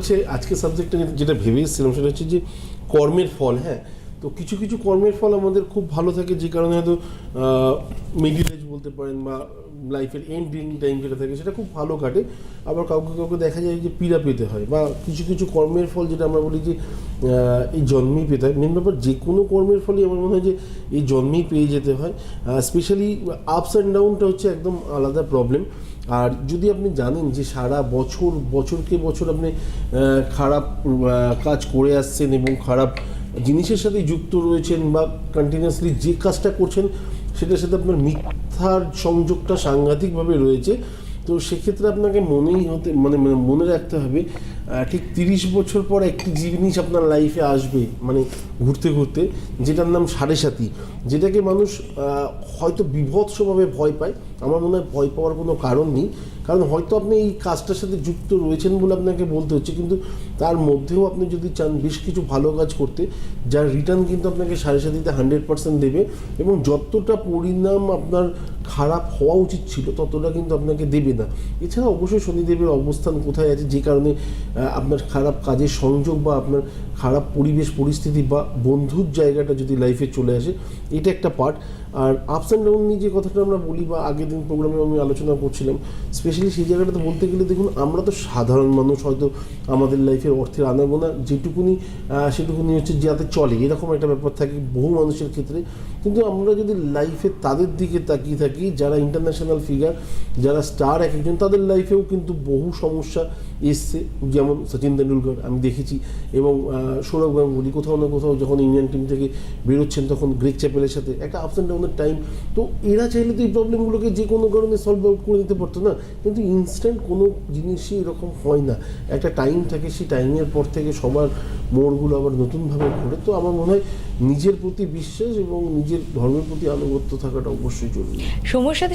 হচ্ছে আজকে সাবজেক্টটা যেটা ভেবে এসেছিলাম সেটা হচ্ছে যে কর্মের ফল হ্যাঁ? তো কিছু কিছু কর্মের ফল আমাদের খুব ভালো থাকে যে কারণে হয়তো মিডিল এজ বলতে পারেন বা লাইফের এন্ডিং টাইম যেটা থাকে সেটা খুব ভালো কাটে। আবার কাউকে কাউকে দেখা যায় যে পীড়া পেতে হয় বা কিছু কিছু কর্মের ফল যেটা আমরা বলি যে এই জন্মেই পেতে হয়। মেন ব্যাপার যে কোনো কর্মের ফলই আমার মনে হয় যে এই জন্মেই পেয়ে যেতে হয়। স্পেশালি আপস অ্যান্ড ডাউনটা হচ্ছে একদম আলাদা প্রবলেম আর যদি আপনি জানেন যে সারা বছর, বছরকে বছর আপনি খারাপ কাজ করে আসছেন এবং খারাপ জিনিসের সাথে যুক্ত রয়েছেন বা কন্টিনিউয়াসলি যে কাজটা করছেন, সেটার সাথে আপনার মিথ্যার সংযোগটা সাংঘাতিকভাবে রয়েছে। তো সেক্ষেত্রে আপনাকে মনেই হতে মানে মানে মনে রাখতে হবে ঠিক তিরিশ বছর পর একটি জিনিস আপনার লাইফে আসবে মানে ঘুরতে ঘুরতে, যেটার নাম সাড়ে সাথী যেটাকে মানুষ হয়তো বিভৎসভাবে ভয় পায়। আমার মনে হয় ভয় পাওয়ার কোনো কারণ নেই। কারণ হয়তো আপনি এই কাজটার সাথে যুক্ত রয়েছেন বলে আপনাকে বলতে হচ্ছে, কিন্তু তার মধ্যেও আপনি যদি চান বেশ কিছু ভালো কাজ করতে, যার রিটার্ন কিন্তু আপনাকে সাড়ে সাথীতে হান্ড্রেড পার্সেন্ট দেবে এবং যতটা পরিণাম আপনার খারাপ হওয়া উচিত ছিল, ততটা কিন্তু আপনাকে দেবে না। এছাড়া অবশ্যই শনিদেবের অবস্থান কোথায় আছে, যে কারণে আপনার খারাপ কাজের সংযোগ বা আপনার খারাপ পরিবেশ, পরিস্থিতি বা বন্ধুর জায়গাটা যদি লাইফে চলে আসে, এটা একটা পার্ট আর আপস অ্যান্ড ডাউন নিয়ে যে কথাটা আমরা বলি বা আগের দিন প্রোগ্রামে আমি আলোচনা করছিলাম স্পেশালি সেই জায়গাটাতে বলতে গেলে দেখুন, আমরা তো সাধারণ মানুষ, হয়তো আমাদের লাইফের অর্থের আনাগোনা যেটুকুনি সেটুকুনি হচ্ছে যাতে চলে, এরকম একটা ব্যাপার থাকে বহু মানুষের ক্ষেত্রে। কিন্তু আমরা যদি লাইফে তাদের দিকে তাকিয়ে থাকি, যারা ইন্টারন্যাশনাল ফিগার যারা স্টার এক একজন, তাদের লাইফেও কিন্তু বহু সমস্যা এসছে। যেমন সচিন তেন্ডুলকর আমি দেখেছি এবং সৌরভ গাঙ্গুলি কোথাও না কোথাও যখন ইন্ডিয়ান টিম থেকে বেরোচ্ছেন তখন গ্রেক চ্যাপেলের সাথে, একটা আপস অ্যান্ড ডাউনের টাইম তো এরা চাইলে তো এই প্রবলেমগুলোকে যে কোনো কারণে সলভ আউট করে দিতে পারতো না। কিন্তু ইনস্ট্যান্ট কোনো জিনিসই এরকম হয় না। একটা টাইম থাকে, সেই টাইমের পর থেকে সবার মোড়গুলো আবার নতুনভাবে ঘোরে। তো আমার মনে হয় নিজের প্রতি বিশ্বাস এবং নিজের ধর্মের প্রতি আনুগত্য থাকাটা অবশ্যই জরুরি। সময়ের সাথে